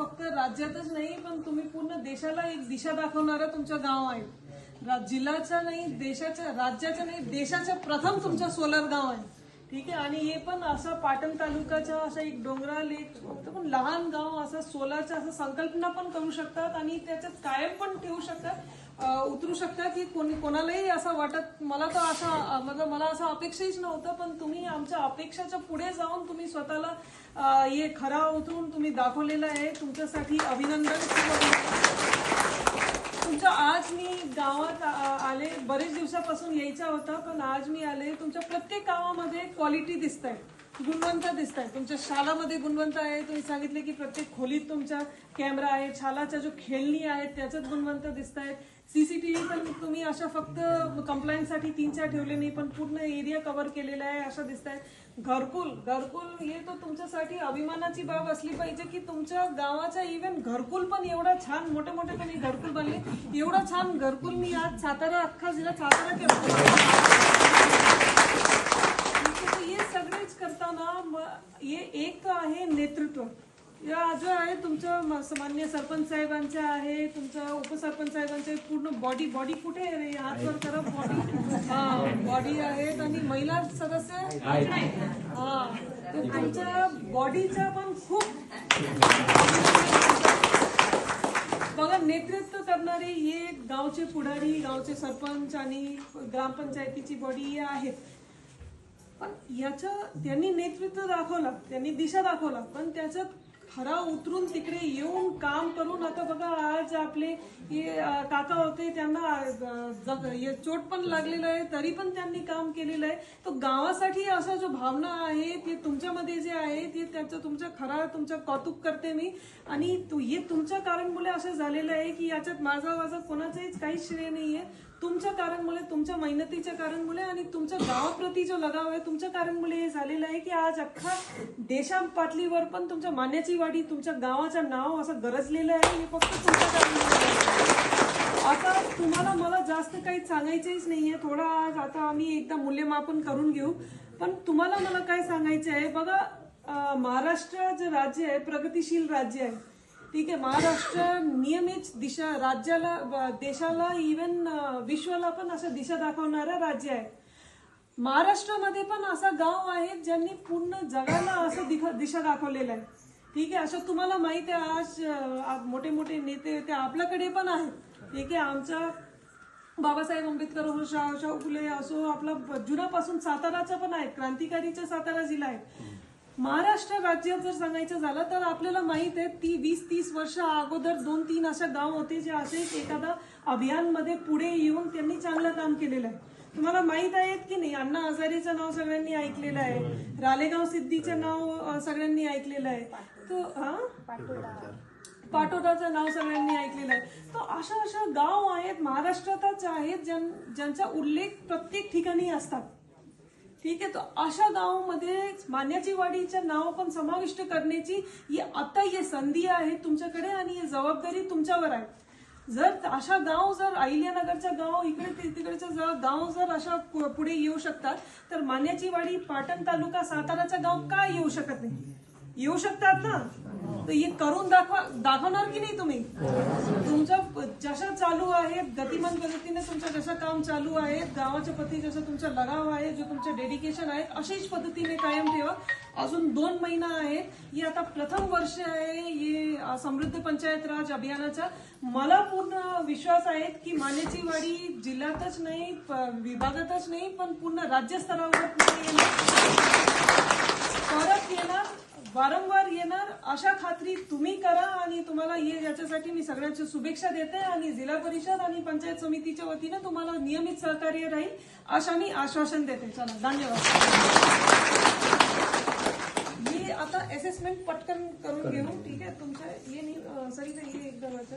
फक्त राज्यातच नाही पण तुम्ही पूर्ण देशाला एक दिशा दाखवणारं तुमचं गाव आहे. जिल्ह्याचा नाही देशाच्या राज्याच्या नाही देशाचं प्रथम तुमचं सोलर गाव आहे. ठीक आहे आणि हे पण असं पाटण तालुक्याचा असा एक डोंगराल एक पण लहान गाव असं सोलारचं असं संकल्पना पण करू शकतात आणि त्याच्यात कायम पण ठेवू शकतात. उतरू शकतात की कोणी कोणालाही असं वाटत मला तर असं मतलब मला असं अपेक्षाहीच नव्हतं पण तुम्ही आमच्या अपेक्षाच्या पुढे जाऊन तुम्ही स्वतःला हे खरा उतरून तुम्ही दाखवलेलं आहे. तुमच्यासाठी अभिनंदन. आज मी गावात आले बरेच दिवसापासून यायचा होता पण आज मी आले तुमच्या प्रत्येक गावामध्ये क्वालिटी दिसत आहे गुणवंत दिसत आहे तुमच्या शालामध्ये गुणवंत आहे तुम्ही सांगितले की प्रत्येक खोलीत तुमचा कॅमेरा आहे शालाच्या जो खेळणी आहेत त्याच्यात गुणवंत दिसत आहेत सीसीटीव्ही पण तुम्ही अशा फक्त कंप्लायन्ससाठी तीन चार ठेवले नाही पण पूर्ण एरिया कव्हर केलेला आहे असं दिसत आहे घरकुल घरकुल हे तर तुमच्यासाठी अभिमानाची बाब असली पाहिजे की तुमच्या गावाचा इव्हन घरकुल पण एवढा छान मोठे मोठे तुम्ही घरकुल बनले. एवढा छान घरकुल मी आज सातारा अख्खा जिल्हा सातारा केला हे सगळेच करताना म- हे एक तर आहे नेतृत्व या जो आहे तुमचं म- मान्य सरपंच साहेबांचं आहे तुमचं उपसरपंच साहेबांचं आहे. पूर्ण बॉडी बॉडी कुठे आहे रे? हात वर करा बॉडी हा बॉडी आहेत आणि महिला सदस्य हा तर तुमच्या बॉडीचा पण खूप बघा नेतृत्व करणारे हे गावचे पुढारी गावचे सरपंच आणि ग्रामपंचायतीची बॉडी आहेत. पण याचं त्यांनी नेतृत्व दाखवलं त्यांनी दिशा दाखवला पण त्याच्यात खरा उतरून तिकडे येऊन काम करून आता बघा आज आपले हे काका होते त्यांना चोट पण लागलेलं आहे तरी पण त्यांनी काम केलेलं आहे. तर गावासाठी असा जो भावना आहे ते तुमच्यामध्ये जे आहे ते त्याचं तुमच्या खरा तुमचं कौतुक करते मी. आणि हे तुमच्या कारणमुळे असं झालेलं आहे की याच्यात माझा माझा कोणाचंच काहीच श्रेय नाही आहे तुमच्या कारणमुळे तुमच्या मेहनतीच्या कारणमुळे आणि तुमच्या गावाप्रती जो लगाव आहे तुमच्या कारणमुळे हे झालेलं आहे की आज अख्खा देशा पातळीवर पण तुमच्या मान्याची वाडी तुमच्या गावाचं नाव असं गरजलेलं आहे हे फक्त तुमच्या कारणमुळे आता तुम्हाला मला जास्त काही सांगायचंच नाहीये. थोडा आज आता आम्ही एकदा मूल्यमापन करून घेऊ. पण तुम्हाला मला काय सांगायचं आहे? बघा महाराष्ट्र जे राज्य आहे प्रगतिशील राज्य आहे. ठीक आहे महाराष्ट्र नियमित दिशा राज्याला देशाला इवन विश्वाला पण असं दिशा दाखवणारं राज्य आहे. महाराष्ट्रामध्ये पण असं गाव आहे ज्यांनी पूर्ण जगाला असं दिशा दाखवलेलं आहे. ठीक आहे असं तुम्हाला माहीत आहे आज मोठे मोठे नेते ते आपल्याकडे पण आहेत. ठीक आहे आमच्या बाबासाहेब आंबेडकर हो शाहू शाहू फुले असो आपला जुनापासून साताराचा पण आहे क्रांतिकारीचा सातारा जिल्हा आहे. महाराष्ट्र राज्यात जर सांगायचं झालं तर आपल्याला माहीत आहे ती वीस तीस वर्ष अगोदर दोन तीन अशा गाव होते जे असे एखादा अभियानमध्ये पुढे येऊन त्यांनी चांगलं काम केलेलं आहे. तुम्हाला माहीत आहेत की नाही अण्णा हजारेचं नाव सगळ्यांनी ऐकलेलं आहे रालेगाव सिद्धीचं नाव सगळ्यांनी ऐकलेलं आहे. तो हा? पाटोदाचं नाव सगळ्यांनी ऐकलेलं आहे. तर अशा अशा गाव आहेत महाराष्ट्रातच आहेत ज्यां ज्यांचा उल्लेख प्रत्येक ठिकाणी असतात. ठीक आहे तर अशा गावामध्ये मान्याची वाडीचं नाव पण समाविष्ट करण्याची ही आता ही संधी आहे तुमच्याकडे आणि ही जबाबदारी तुमच्यावर आहे. जर अशा गाव जर अहिल्यानगरचा गाव इकडे ति- जर ज- गाव जर अशा पु- पुढे येऊ शकतात तर मान्याची वाडी पाटण तालुका साताराचा गाव का येऊ शकत नाही? येऊ शकतात ना? तर हे करून दाखवा दाखवणार की नाही तुम्ही? तुमच्या जशा चालू आहे गतिमान पद्धतीने तुमचं जसं काम चालू आहे गावाच्या पती जसं तुमचा लगाव आहे जो तुमचं डेडिकेशन आहे अशीच पद्धतीने कायम ठेवा. अजून दोन महिना आहेत. ही आता प्रथम वर्ष आहे हे समृद्ध पंचायत राज अभियानाचा. मला पूर्ण विश्वास आहे की मान्याची वाडी जिल्ह्यातच नाही विभागातच नाही पण पूर्ण राज्यस्तरावर पूर्ण येणार. परत येणार. वारंवार येणार अशा खात्री तुम्ही करा आणि तुम्हाला हे याच्यासाठी मी सगळ्यांची शुभेच्छा देते आणि जिल्हा परिषद आणि पंचायत समितीच्या वतीने तुम्हाला नियमित सहकार्य राहील अशा मी आश्वासन देते. चला धन्यवाद. हे आता असेसमेंट पटकन करून घेऊ. ठीक आहे तुमच्या हे नाही सरी हे एकदा वाचा